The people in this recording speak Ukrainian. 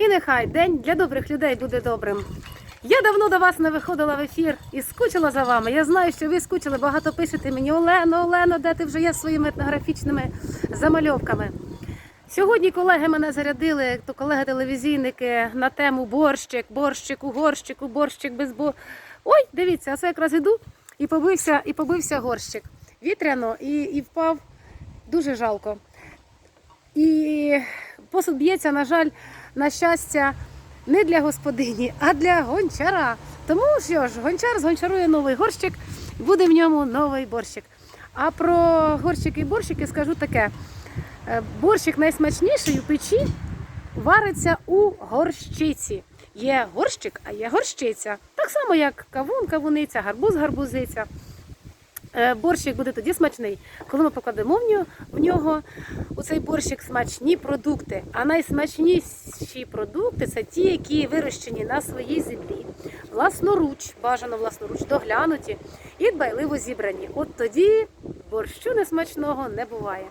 І нехай день для добрих людей буде добрим. Я давно до вас не виходила в ефір і скучила за вами. Я знаю, що ви скучили, багато пишете мені Олено, Олено, де ти вже є своїми етнографічними замальовками. Сьогодні колеги мене зарядили, то колеги-телевізійники на тему борщик, борщик у горщику, борщик без бо. Ой, дивіться, а це якраз іду і побився, і побився горщик. Вітряно і, і впав. Дуже жалко. І посуд б'ється, на жаль, на щастя, не для господині, а для гончара. Тому що ж, гончар згончарує новий горщик, буде в ньому новий борщик. А про горщики і борщики скажу таке: Е, борщик найсмачніший у печі вариться у горщиці. Є горщик, а є горщиця. Так само, як кавун, кавуниця, гарбуз, гарбузиця. Е, Борщик буде тоді смачний, коли ми покладемо в нього у цей борщик смачні продукти. А найсмачніші продукти це ті, які вирощені на своїй землі, власноруч, бажано власноруч, доглянуті і дбайливо зібрані. От тоді борщу несмачного не буває.